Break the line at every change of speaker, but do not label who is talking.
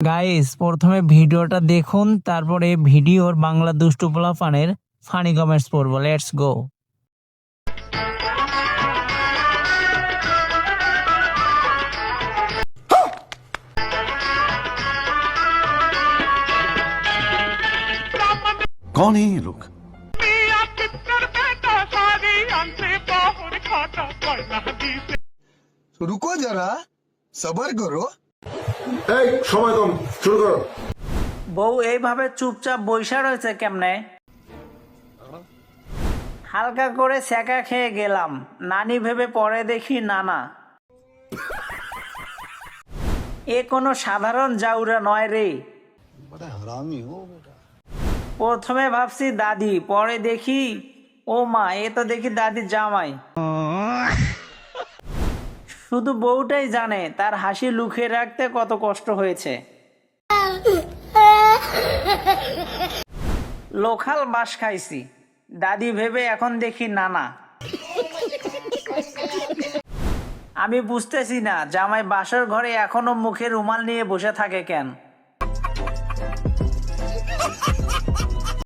Guys প্রথমে ভিডিওটা দেখুন তারপরে ভিডিওর বাংলা দুষ্টু পোলাপানের ফানি কমেন্টস পড়বো লেটস গো
कौन है ये लोग
मियाँ पिक्चर बेटा सारी अंते बाहर खाता पढ़ना दी से
रुको जरा सबर करो
এই সময় কম শুরু করো।
বউ এইভাবে চুপচাপ বৈশা রয়েছে কেমনে? হালকা করে সেকা খেয়ে গেলাম। নানি ভেবে পরে দেখি নানা। এ কোনো সাধারণ জাউরা নয় রে। প্রথমে ভাবছি দাদি পরে দেখি ও মা এ তো দেখি দাদির জামাই। শুধু বউটাই জানে, তার হাসি লুকিয়ে রাখতে কত কষ্ট হয়েছে। লোকাল বাস খাইছি। দাদি ভেবে এখন দেখি নানা। আমি বুঝতেছি না, জামাই বাসর ঘরে এখনও মুখে রুমাল নিয়ে বসে থাকে কেন?